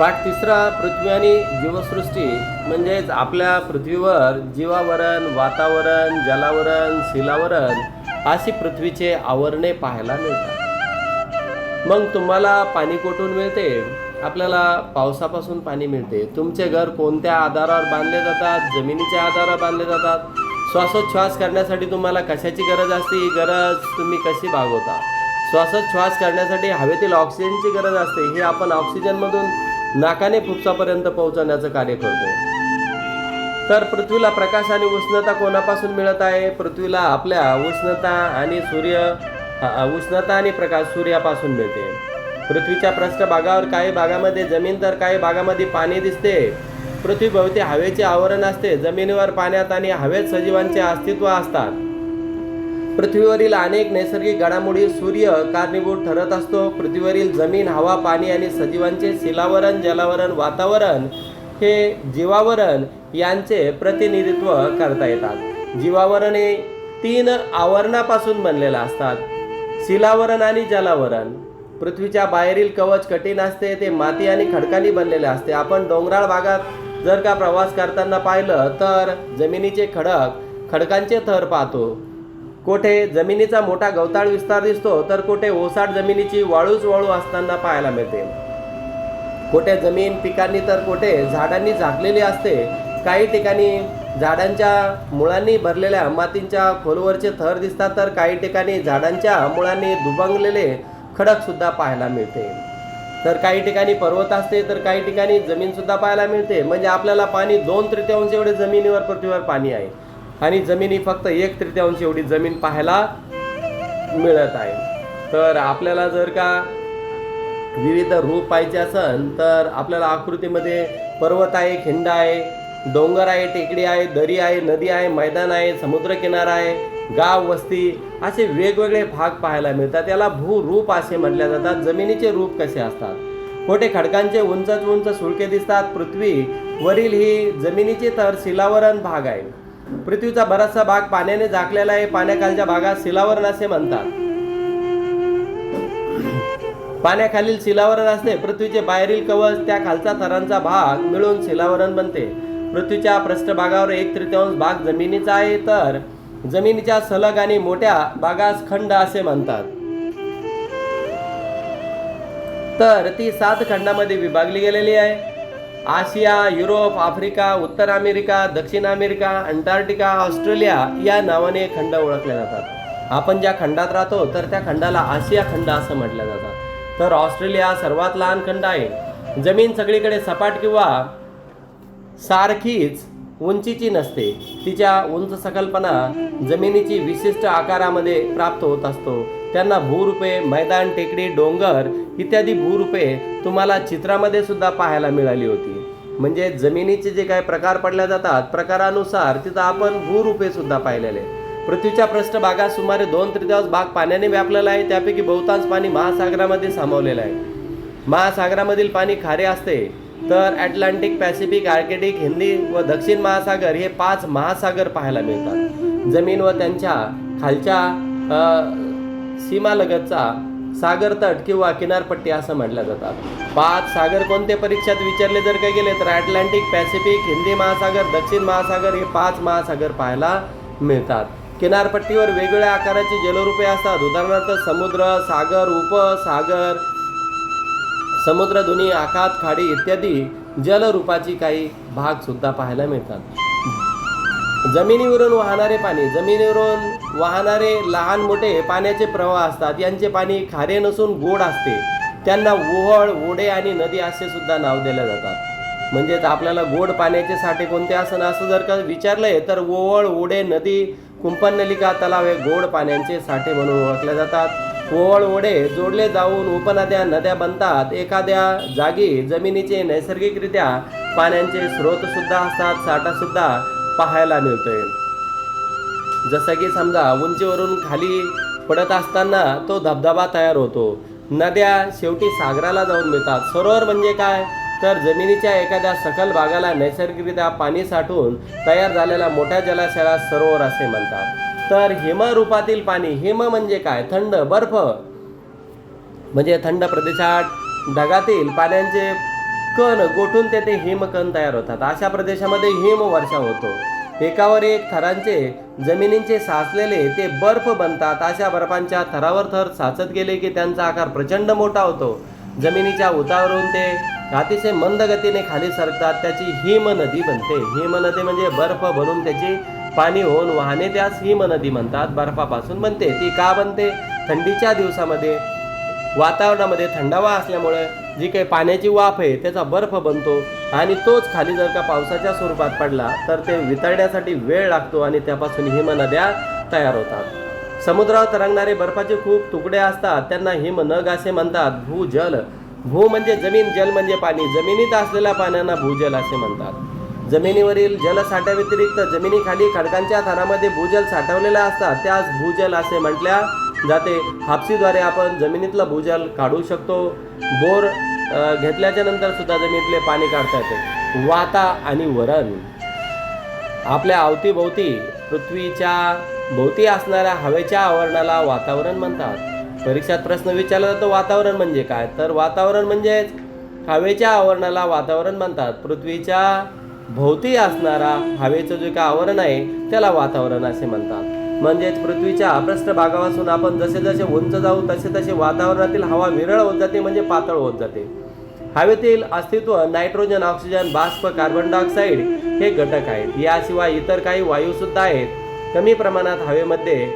पाठ तिसरा पृथ्वी आणि जीवसृष्टी म्हणजेच आपल्या पृथ्वीवर जीवावरण वातावरण जलावरण शिलावरण अशी पृथ्वीचे आवरणे पाहायला मिळतात. मग तुम्हाला पाणी कोठून मिळते? आपल्याला पावसापासून पाणी मिळते. तुमचे घर कोणत्या आधारावर बांधले जातात? जमिनीच्या आधारावर बांधले जातात. श्वासोच्छ्वास करण्यासाठी तुम्हाला कशाची गरज असते? ही गरज तुम्ही कशी भागवता? श्वासोच्छ्वास करण्यासाठी हवेतील ऑक्सिजनची गरज असते. हे आपण ऑक्सिजनमधून नाकाने फुफ्सापर्यंत पोहोचवण्याचं कार्य करतो तर पृथ्वीला प्रकाश आणि उष्णता कोणापासून मिळत आहे? पृथ्वीला आपल्या उष्णता आणि सूर्य उष्णता आणि प्रकाश सूर्यापासून मिळते. पृथ्वीच्या पृष्ठभागावर काही भागामध्ये जमीन तर काही भागामध्ये पाणी दिसते. पृथ्वीभोवती हवेचे आवरण असते. जमिनीवर पाण्यात आणि हवेत सजीवांचे अस्तित्व असतात. पृथ्वीवरील अनेक नैसर्गिक घडामोडी सूर्य कारणीभूत ठरत असतो. पृथ्वीवरील जमीन हवा पाणी आणि सजीवांचे शिलावरण जलावरण वातावरण हे जीवावरण यांचे प्रतिनिधित्व करता येतात. जीवावरण हे तीन आवरणापासून बनलेलं असतात. शिलावरण आणि जलावरण. पृथ्वीच्या बाहेरील कवच कठीण असते ते माती आणि खडकांनी बनलेले असते. आपण डोंगराळ भागात जर का प्रवास करताना पाहिलं तर जमिनीचे खडक खडकांचे थर पाहतो. कोठे जमिनीचा मोठा गवताळ विस्तार दिसतो तर कोठे ओसाड जमिनीची वाळूच वाळू असताना पाहायला मिळते. कोठे जमीन पिकांनी तर कोठे झाडांनी झाकलेली असते. काही ठिकाणी झाडांच्या मुळांनी भरलेल्या मातींच्या खोलवरचे थर दिसतात तर काही ठिकाणी झाडांच्या मुळांनी दुबंगलेले खडक सुद्धा पाहायला मिळते. तर काही ठिकाणी पर्वत असते तर काही ठिकाणी जमीन सुद्धा पाहायला मिळते. म्हणजे आपल्याला पाणी दोन तृतीयांश एवढे जमिनीवर पृथ्वीवर पाणी आहे. आणि जमिनी फक्त एक तृतीयांश एवढी जमीन पाहायला मिळत आहे. तर आपल्याला जर का विविध रूप पाहिजे असेल तर आपल्याला आकृतीमध्ये पर्वत आहे खिंड आहे डोंगर आहे टेकडी आहे दरी आहे नदी आहे मैदान आहे समुद्रकिनारा आहे गाव वस्ती असे वेगवेगळे भाग पाहायला मिळतात. याला भूरूप असे म्हटले जातात. जमिनीचे रूप कसे असतात? कोठे खडकांचे उंचच उंच सुळके दिसतात. पृथ्वी वरील ही जमिनीचे तर शिलावरण भाग आहे. पृथ्वीचा बराचसा भाग पाण्याने झाकलेला आहे. पाण्याखालच्या भागात शिलावरण असे म्हणतात. पाण्याखालील शिलावरण असते पृथ्वीचे बाहेरील कवच त्या खालचा थरांचा भाग मिळून शिलावरण बनते. पृथ्वीच्या पृष्ठभागावर एक तृतीयांश भाग जमिनीचा आहे. तर जमिनीच्या सलग आणि मोठ्या भागास खंड असे म्हणतात. तर ती सात खंडामध्ये विभागली गेलेली आहे. आशिया युरोप आफ्रिका उत्तर अमेरिका दक्षिण अमेरिका अंटार्क्टिका ऑस्ट्रेलिया या नावाने खंड ओळखले जातात. आपण ज्या खंडात राहतो तर त्या खंडाला आशिया खंड असं म्हटलं जातं. तर ऑस्ट्रेलिया सर्वात लहान खंड आहे. जमीन सगळीकडे सपाट किंवा सारखीच उंचीची नसते. तिच्या उंच सकल्पना जमिनीची विशिष्ट आकारामध्ये प्राप्त होत असतो. त्यांना भूरूपे मैदान टेकडी डोंगर इत्यादी भूरूपे तुम्हाला चित्रामध्ये सुद्धा पाहायला मिळाली होती. म्हणजे जमिनीचे जे काही प्रकार पडल्या जातात प्रकारानुसार तिथं आपण भूरूपे सुद्धा पाहिलेले पृथ्वीच्या पृष्ठभागात सुमारे दोन तृतीयांश भाग पाण्याने व्यापलेला आहे त्यापैकी बहुतांश पाणी महासागरामध्ये सामावलेलं आहे. महासागरामधील पाणी खारे असते तर अटलांटिक पॅसिफिक आर्केटिक हिंदी व दक्षिण महासागर हे पाच महासागर पाहायला मिळतात. जमीन व त्यांच्या खालच्या सीमालगतचा सागर तट किंवा किनारपट्टी असं म्हटलं जातात पाच सागर कोणते परीक्षेत विचारले जर का गेले तर अटलांटिक पॅसिफिक हिंदी महासागर दक्षिण महासागर हे पाच महासागर पाहायला मिळतात. किनारपट्टीवर वेगवेगळ्या आकाराची जलरूपे असतात. उदाहरणार्थ समुद्र सागर उपसागर समुद्र दुनी आखात खाडी इत्यादी जलरूपाची काही भाग सुद्धा पाहायला मिळतात. जमिनीवरून वाहणारे पाणी जमिनीवरून वाहणारे लहान मोठे पाण्याचे प्रवाह असतात. यांचे पाणी खारे नसून गोड असते. त्यांना ओहळ ओढे आणि नदी असे सुद्धा नाव दिले जातात. म्हणजेच आपल्याला गोड पाण्याचे साठे कोणते असं असं जर का विचारलंय तर ओहळ ओढे नदी कुंपनलिका तलाव हे गोड पाण्याचे साठे म्हणून ओळखले जातात. ओवळ ओढे जोडले जाऊन उपनद्या नद्या बनतात. एखाद्या जागी जमिनीचे नैसर्गिकरित्या पाण्याचे स्रोतसुद्धा असतात साठासुद्धा पाहायला मिळतोय. जसं की समजा उंचीवरून खाली पडत असताना तो धबधबा तयार होतो. नद्या शेवटी सागराला जाऊन मिळतात. सरोवर म्हणजे काय? तर जमिनीच्या एखाद्या सखल भागाला नैसर्गिकरित्या पाणी साठवून तयार झालेल्या मोठ्या जलाशयाला सरोवर असे म्हणतात. तर हिम रूपातील पाणी हिम म्हणजे काय? थंड बर्फ. म्हणजे थंड प्रदेशात ढगातील पाण्याचे कण गोठून तेथे हिमकण तयार होतात. अशा प्रदेशामध्ये हिमवर्षा होतो. एकावर एक थरांचे जमिनींचे साचलेले ते बर्फ बनतात. अशा बर्फांच्या थरावर थर साचत गेले की त्यांचा आकार प्रचंड मोठा होतो. जमिनीच्या उतावरून ते अतिशय मंद गतीने खाली सरकतात. त्याची हिम नदी बनते. हिम नदी म्हणजे बर्फ बनून त्याची पाणी होऊन वाहने त्यास हिम नदी म्हणतात. बर्फापासून बनते. ती का बनते? थंडीच्या दिवसामध्ये वातावरणामध्ये थंडावा असल्यामुळे जी काही पाण्याची वाफ आहे त्याचा बर्फ बनतो आणि तोच खाली जर का पावसाच्या स्वरूपात पडला तर ते वितळण्यासाठी वेळ लागतो आणि त्यापासून हिमनद्या तयार होतात. समुद्रावर तरंगणारे बर्फाचे खूप तुकडे असतात त्यांना हिमनग असे म्हणतात भूजल. भू म्हणजे जमीन जल म्हणजे पाणी. जमिनीत असलेल्या पाण्याला भूजल असे म्हणतात. जमिनीवरील जलसाठ्याव्यतिरिक्त जमिनीखाली खडकांच्या थरामध्ये भूजल साठवलेल्या असतात त्यास भूजल असे म्हटल्या जाते. हापसीद्वारे आपण जमिनीतलं भूजल काढू शकतो. बोर घेतल्याच्या नंतर सुद्धा जमिनीतले पाणी काढता येते. वाता आणि वरण. आपल्या अवतीभोवती पृथ्वीच्या भोवती असणाऱ्या हवेच्या आवरणाला वातावरण म्हणतात. परीक्षात प्रश्न विचारला जातो वातावरण म्हणजे काय? तर वातावरण म्हणजेच हवेच्या आवरणाला वातावरण म्हणतात. पृथ्वीच्या भोवती असणारा हवेचं जे काय आवरण आहे त्याला वातावरण असे म्हणतात. म्हणजेच पृथ्वीच्या पृष्ठभागापासून आपण जसे जसे उंच जाऊ तसे तसे वातावरणातील हवा विरळ होत जाते म्हणजे पातळ होत जाते. हवेतील अस्तित्व नायट्रोजन ऑक्सिजन बाष्प कार्बन डायऑक्साईड हे घटक आहेत. याशिवाय इतर काही वायू सुद्धा आहेत. कमी प्रमाणात हवेमध्ये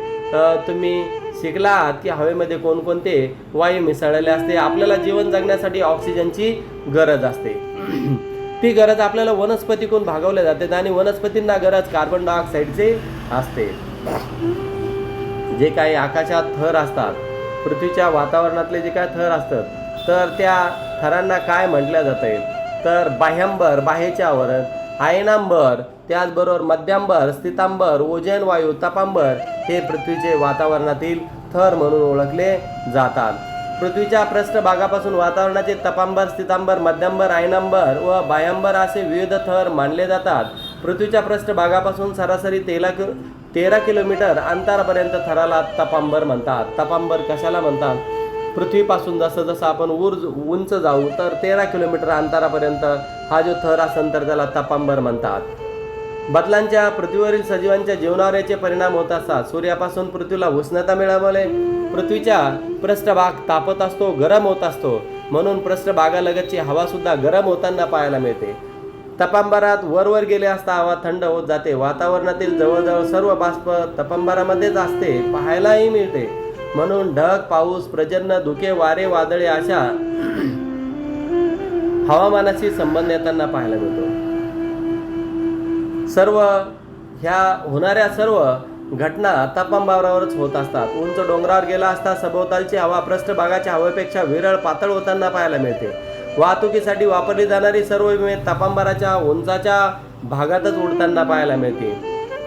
तुम्ही शिकला आहात की हवेमध्ये कोणकोणते वायू मिसळलेले असते. आपल्याला जीवन जगण्यासाठी ऑक्सिजनची गरज असते. ती गरज आपल्याला वनस्पतीकडून भागवल्या जाते आणि वनस्पतींना गरज कार्बन डायऑक्साईडचे असते. जे काही आकाशात थर असतात पृथ्वीच्या वातावरणातले जे काय थर असतात तर त्या थरांना काय म्हटलं जाते? तर बाह्यांबर बाहेच्या आवरण आयनांबर त्याचबरोबर मध्यांबर स्थितांबर ओजन वायू तपांबर हे पृथ्वीचे वातावरणातील थर म्हणून ओळखले जातात. पृथ्वीच्या पृष्ठभागापासून वातावरणाचे तपांबर स्थितांबर मध्यांबर आयनांबर व बायांबर असे विविध थर मानले जातात. पृथ्वीच्या पृष्ठभागापासून सरासरी तेरा तेरा किलोमीटर अंतरापर्यंत थराला तपांबर म्हणतात. तपांबर कशाला म्हणतात? पृथ्वीपासून जसं जसं आपण ऊर उंच जाऊ तर तेरा किलोमीटर अंतरापर्यंत हा जो थर असेल तर त्याला तपांबर म्हणतात. बदलांच्या पृथ्वीवरील सजीवांच्या जीवनावर याचे परिणाम होत असतात. सूर्यापासून पृथ्वीला उष्णता मिळाल्यामुळे पृथ्वीच्या पृष्ठभाग तापत असतो गरम होत असतो. म्हणून पृष्ठभागालगतची हवासुद्धा गरम होताना पाहायला मिळते. तपांबरात वरवर गेले असता हवा थंड होत जाते. वातावरणातील जवळजवळ सर्व बाष्प तपांबरामध्येच असते पाहायलाही मिळते. म्हणून ढग पाऊस प्रजन्न धुके वारे वादळे अशा हवामानाशी संबंध येताना पाहायला मिळतो. सर्व ह्या होणाऱ्या सर्व घटना तपांबरावरच होत असतात. उंच डोंगरावर गेला असता सभोवतालची हवा पृष्ठभागाच्या हवेपेक्षा विरळ पातळ होताना पाहायला मिळते. वाहतुकीसाठी वापरली जाणारी सर्व विमे तापांबराच्या उंचाच्या भागातच उडताना पाहायला मिळते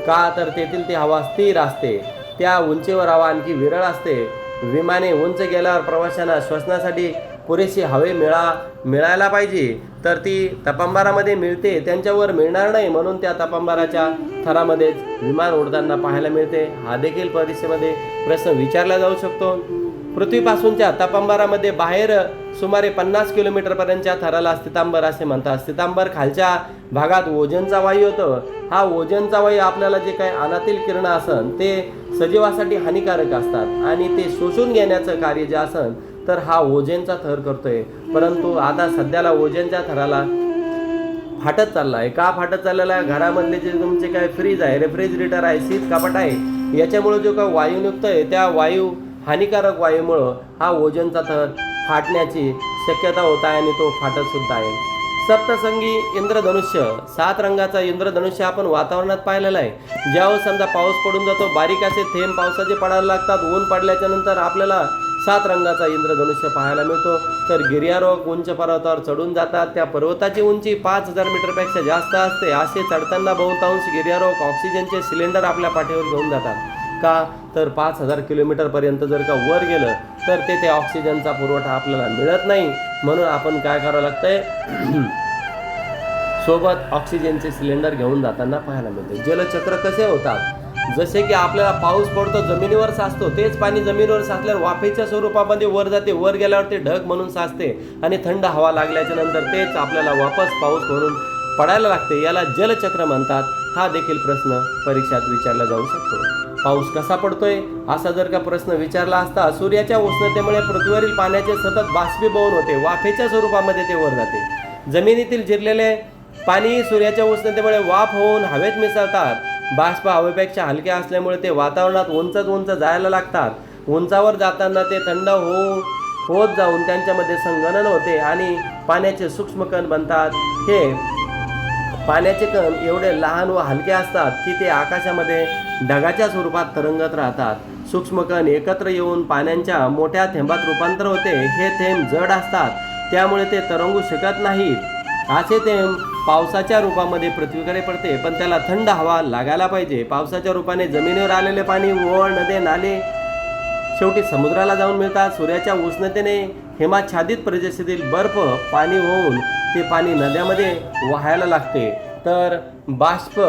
का तर तेथील ती हवा स्थिर असते. त्या उंचीवर हवा आणखी विरळ असते. विमाने उंच गेल्यावर प्रवाशांना श्वसनासाठी पुरेशी हवे मिळा मिळायला पाहिजे. तर ती तपांबारामध्ये मिळते त्यांच्यावर मिळणार नाही म्हणून त्या तपांबाराच्या थरामध्येच विमान उडताना पाहायला मिळते. हा देखील परीक्षेमध्ये प्रश्न विचारला जाऊ शकतो. पृथ्वीपासूनच्या तपंबरामध्ये बाहेर सुमारे पन्नास किलोमीटरपर्यंतच्या थराला स्थितांबर असे म्हणतात. स्थितांबर खालच्या भागात ओझनचा वायू होतो हा ओझनचा वायू आपल्याला जे काही अनातील किरण असन ते सजीवासाठी हानिकारक असतात आणि ते शोषून घेण्याचं कार्य जे असन तर हा ओझेनचा थर करतोय. परंतु आता सध्याला ओझेनच्या थराला फाटत चालला आहे का फाटत चाललेला? आहे घरामधले जे तुमचे काय फ्रीज आहे रेफ्रिजरेटर आहे शीत कपाट आहे याच्यामुळे जो काय वायू निघतोय त्या वायू हानिकारक वायूमुळं हा ओजनचा थर फाटण्याची शक्यता होत आहे आणि तो फाटत सुद्धा आहे. सप्तसंगी इंद्रधनुष्य सात रंगाचा इंद्रधनुष्य आपण वातावरणात पाहिलेला आहे. ज्यावेळेस समजा पाऊस पडून जातो बारीक असे थेंब पावसाचे पडायला लागतात ऊन पडल्याच्या नंतर आपल्याला सात रंगाचा इंद्रधनुष्य पाहायला मिळतो. तर गिर्यारोहक उंच पर्वतावर चढून जातात. त्या पर्वताची उंची पाच हजार मीटरपेक्षा जास्त असते. असे चढताना बहुतांश गिर्यारोहक ऑक्सिजनचे सिलेंडर आपल्या पाठीवर घेऊन जातात. का? तर पाच हजार किलोमीटरपर्यंत जर का वर गेलं तर तेथे ऑक्सिजनचा पुरवठा आपल्याला मिळत नाही. म्हणून आपण काय करावं लागतंय? सोबत ऑक्सिजनचे सिलेंडर घेऊन जाताना पाहायला मिळते जलचक्र कसे होतात? जसे की आपल्याला पाऊस पडतो जमिनीवर साचतो तेच पाणी जमिनीवर साचल्यावर वाफेच्या स्वरूपामध्ये वर जाते. वर गेल्यावर ते ढग म्हणून साचते आणि थंड हवा लागल्याच्या नंतर तेच आपल्याला वापस पाऊस म्हणून पडायला लागते. याला जलचक्र म्हणतात. हा देखील प्रश्न परीक्षात विचारला जाऊ शकतो. पाऊस कसा पडतोय? असा जर का प्रश्न विचारला असता सूर्याच्या उष्णतेमुळे पृथ्वीवरील पाण्याचे सतत बाष्पीभवन होते वाफेच्या स्वरूपामध्ये ते वर जाते. जमिनीतील जिरलेले पाणी सूर्याच्या उष्णतेमुळे वाफ होऊन हवेत मिसळतात. बाष्प हवेपेक्षा हलके असल्यामुळे ते वातावरणात उंचच उंच जायला लागतात. उंचावर जाताना ते थंड होऊन होत जाऊन त्यांच्यामध्ये संगणन होते आणि पाण्याचे सूक्ष्म कण बनतात. हे पाण्याचे कण एवढे लहान व हलके असतात की ते आकाशामध्ये ढगाच्या स्वरूपात तरंगत राहतात. सूक्ष्म कण एकत्र येऊन पाण्याच्या मोठ्या थेंबात रूपांतर होते. हे थेंब जड असतात. त्यामुळे ते तरंगू शकत नाहीत. असे थेंब पावसाच्या रूपामध्ये पृथ्वीकडे पडते पण त्याला थंड हवा लागायला पाहिजे. पावसाच्या रूपाने जमिनीवर आलेले पाणी ओळ नदे नाले शेवटी समुद्राला जाऊन मिळतात. सूर्याच्या उष्णतेने हिमाच्छादित प्रदेशातील बर्फ पाणी होऊन ते पाणी नद्यामध्ये वाहायला लागते. तर बाष्प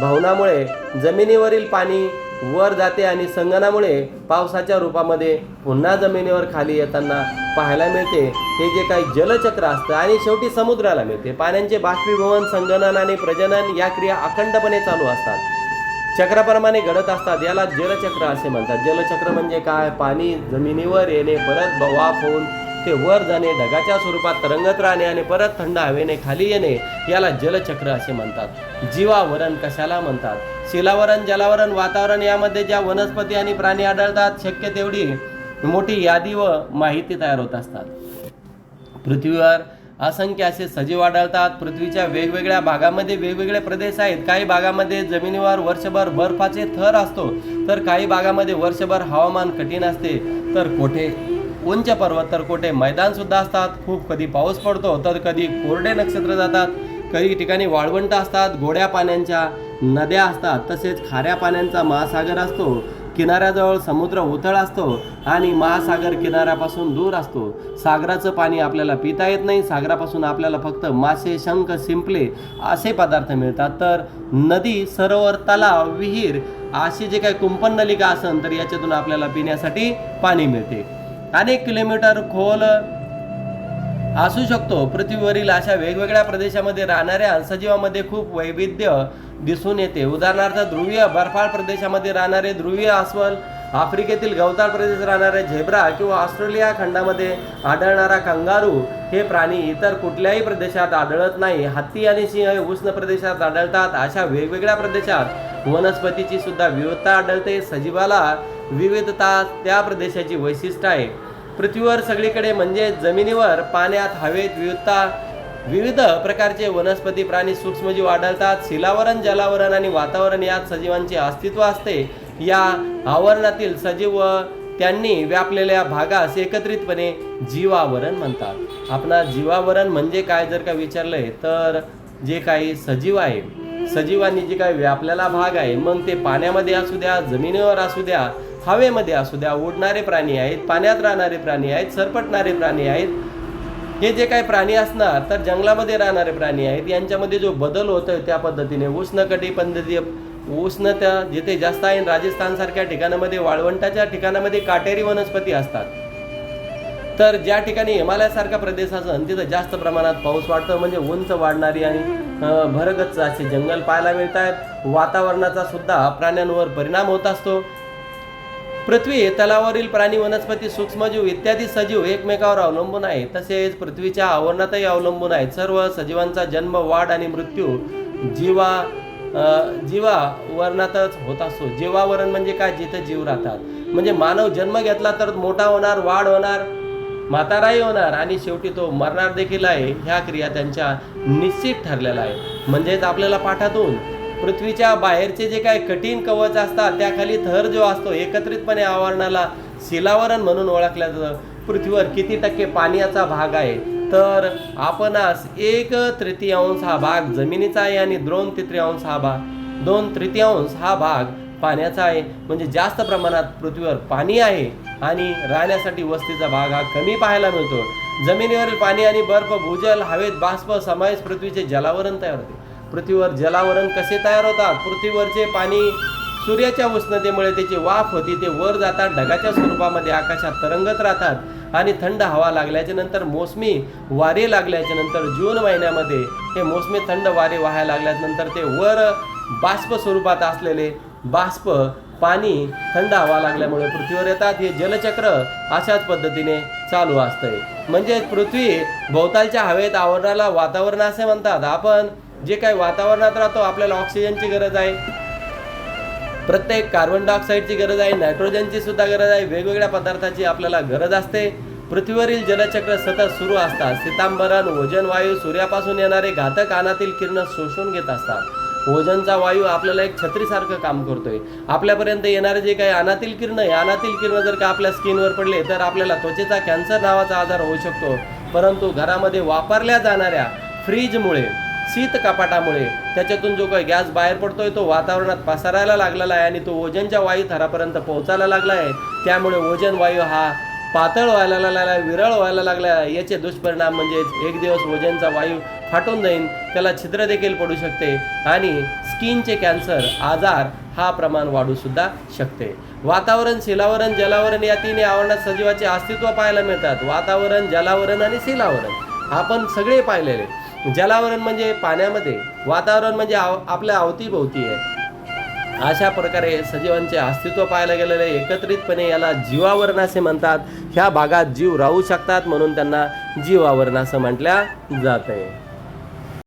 भवनामुळे जमिनीवरील पाणी वर जाते आणि संगणामुळे पावसाच्या रूपामध्ये पुन्हा जमिनीवर खाली येताना पाहायला मिळते. हे जे काही जलचक्र असतं आणि शेवटी समुद्राला मिळते. पाण्याचे बाष्पीभवन संगणन आणि प्रजनन या क्रिया अखंडपणे चालू असतात. चक्राप्रमाणे घडत असतात. याला जलचक्र असे म्हणतात. जलचक्र म्हणजे काय? पाणी जमिनीवर येणे परत ब- वाफ होऊन ते वर जाणे ढगाच्या स्वरूपात तरंगत राहणे आणि परत थंड हवेने खाली येणे याला जलचक्र असे म्हणतात. जीवावरण कशाला म्हणतात? शिलावरण जलावरण वातावरण यामध्ये ज्या वनस्पती आणि प्राणी आढळतात शक्य तेवढी मोठी यादी व माहिती तयार होत असतात. पृथ्वीवर असंख्य असे सजीव आढळतात. पृथ्वीच्या वेगवेगळ्या भागामध्ये वेगवेगळे प्रदेश आहेत. काही भागामध्ये जमिनीवर वर्षभर बर्फाचे थर असतो. तर काही भागामध्ये वर्षभर हवामान कठीण असते. तर कोठे उंच पर्वत तर कोठे मैदान सुद्धा असतात. खूप कधी पाऊस पडतो तर कधी कोरडे नक्षत्र जातात. काही ठिकाणी वाळवंट असतात गोड्या पाण्यांच्या नद्या असतात तसेच खाऱ्या पाण्यांचा महासागर असतो. किनाऱ्याजवळ समुद्र उथळ असतो आणि महासागर किनाऱ्यापासून दूर असतो. सागराचं पाणी आपल्याला पिता येत नाही सागरापासून आपल्याला फक्त मासे शंख शिंपले असे पदार्थ मिळतात. तर नदी सरोवर तलाव विहीर अशी जे काही कुंपण नलिका असन तर याच्यातून आपल्याला पिण्यासाठी पाणी मिळते. अनेक किलोमीटर खोल असू शकतो. पृथ्वीवरील अशा वेगवेगळ्या प्रदेशामध्ये राहणाऱ्या सजीवामध्ये खूप वैविध्य दिसून येते. उदाहरणार्थ ध्रुवीय बर्फाळ प्रदेशामध्ये राहणारे ध्रुवीय अस्वल आफ्रिकेतील गवताळ प्रदेशात राहणारे झेब्रा किंवा ऑस्ट्रेलिया खंडामध्ये आढळणारा कंगारू हे प्राणी इतर कुठल्याही प्रदेशात आढळत नाही. हत्ती आणि सिंह हे उष्ण प्रदेशात आढळतात. अशा वेगवेगळ्या प्रदेशात वनस्पतीची सुद्धा विविधता आढळते. सजीवाला विविधता त्या प्रदेशाची वैशिष्ट्य आहे. पृथ्वीवर सगळीकडे म्हणजे जमिनीवर पाण्यात हवेत विविधता विविध प्रकारचे वनस्पती प्राणी सूक्ष्मजीव आढळतात. शिलावरण जलावरण आणि वातावरण यात सजीवांचे अस्तित्व असते. या आवरणातील सजीव त्यांनी व्यापलेल्या भागास एकत्रितपणे जीवावरण म्हणतात. आपणा जीवावरण म्हणजे काय जर का विचारलंय तर जे काही सजीव आहे सजीवांनी जे काही व्यापलेला भाग आहे मग ते पाण्यामध्ये असू द्या जमिनीवर असू द्या हवेमध्ये असू द्या उडणारे प्राणी आहेत पाण्यात राहणारे प्राणी आहेत सरपटणारे प्राणी आहेत हे जे काही प्राणी असणार तर जंगलामध्ये राहणारे प्राणी आहेत यांच्यामध्ये जो बदल होतोय त्या पद्धतीने उष्णकटिबंधीय उष्णता जिथे जास्त आहे राजस्थान सारख्या ठिकाणामध्ये वाळवंटाच्या ठिकाणामध्ये काटेरी वनस्पती असतात. तर ज्या ठिकाणी हिमालयासारखा प्रदेश असेल तिथं जास्त प्रमाणात पाऊस वाढतो म्हणजे उंच वाढणारी आणि भरगच्च असे जंगल पाहायला मिळत आहेत वातावरणाचा सुद्धा प्राण्यांवर परिणाम होत असतो. पृथ्वी तलावरील प्राणी वनस्पती सूक्ष्मजीव इत्यादी सजीव एकमेकावर अवलंबून आहे तसेच पृथ्वीच्या आवरणातही अवलंबून आहेत. सर्व सजीवांचा जन्म वाढ आणि मृत्यू जीवा जीवावरणातच होत असतो. जीवावरण म्हणजे काय? जिथं जीव राहतात. म्हणजे मानव जन्म घेतला तर मोठा होणार वाढ होणार. म्हाताराही होणार आणि शेवटी तो मरणार देखील आहे ह्या क्रिया त्यांच्या निश्चित ठरलेल्या आहे म्हणजेच आपल्याला पाठातून पृथ्वीच्या बाहेरचे जे काही कठीण कवच असतात त्याखाली थर जो असतो एकत्रितपणे आवरणाला शिलावरण म्हणून ओळखल्या जातं. पृथ्वीवर किती टक्के पाण्याचा भाग आहे? तर आपणास एक तृतीयांश हा भाग जमिनीचा आहे आणि दोन तृतीयांश हा भाग. दोन तृतीयांश हा भाग पाण्याचा आहे. म्हणजे जास्त प्रमाणात पृथ्वीवर पाणी आहे आणि राहण्यासाठी वस्तीचा भाग हा कमी पाहायला मिळतो. जमिनीवरील पाणी आणि बर्फ भूजल हवेत बाष्प समावेश पृथ्वीचे जलावरण तयार होते. पृथ्वीवर जलावरण कसे तयार होतात? पृथ्वीवरचे पाणी सूर्याच्या उष्णतेमुळे त्याची वाफ होती. ते वर जातात ढगाच्या स्वरूपामध्ये आकाशात तरंगत राहतात आणि थंड हवा लागल्याच्या नंतर मोसमी वारे लागल्याच्या नंतर जून महिन्यामध्ये हे मोसमी थंड वारे वाहायला लागल्यानंतर ते वर बाष्प स्वरूपात असलेले बाष्प पाणी थंड हवा लागल्यामुळे पृथ्वीवर येतात. हे जलचक्र अशाच पद्धतीने चालू असतंय. म्हणजे पृथ्वी भोवतालच्या हवेत आवरणाला वातावरण असे म्हणतात. आपण जे काही वातावरणात राहतो आपल्याला ऑक्सिजनची गरज आहे. प्रत्येक कार्बन डायऑक्साईडची गरज आहे नायट्रोजनची सुद्धा गरज आहे. वेगवेगळ्या पदार्थाची आपल्याला गरज असते. पृथ्वीवरील जलचक्र सतत सुरू असतात. सीतांबरण वजन वायू सूर्यापासून येणारे घातक अनातील किरण शोषून घेत असतात. ओजनचा वायू आपल्याला एक छत्रीसारखं काम करतोय. आपल्यापर्यंत येणारे जे काही अनातील किरण आहे अनातील किरण जर का आपल्या स्किनवर पडले तर आपल्याला त्वचेचा कॅन्सर नावाचा आजार होऊ शकतो. परंतु घरामध्ये वापरल्या जाणाऱ्या फ्रीजमुळे शीत कपाटामुळे त्याच्यातून जो काही गॅस बाहेर पडतोय तो वातावरणात पसरायला लागलेला आहे आणि तो ओजनच्या वायू थरापर्यंत पोहोचायला लागला आहे. त्यामुळे ओजन वायू हा पातळ व्हायला लागला विरळ व्हायला लागल्या याचे दुष्परिणाम म्हणजेच एक दिवस वजनचा वायू फाटून जाईल त्याला छिद्र देखील पडू शकते आणि स्किनचे कॅन्सर आजार हा प्रमाण वाढू सुद्धा शकते. वातावरण शिलावरण जलावरण या तिन्ही आवरणात सजीवाचे अस्तित्व पाहायला मिळतात. वातावरण जलावरण आणि शिलावरण. आपण सगळे पाहिलेले. जलावरण म्हणजे पाण्यामध्ये. वातावरण म्हणजे आव आपल्या अवतीभोवती आहे. अशा प्रकारे सजीवांचे अस्तित्व पाहायला गेलेले एकत्रितपणे याला जीवावरण असे म्हणतात. ह्या भागात जीव राहू शकतात म्हणून त्यांना जीवावरण असं म्हटल्या जात आहे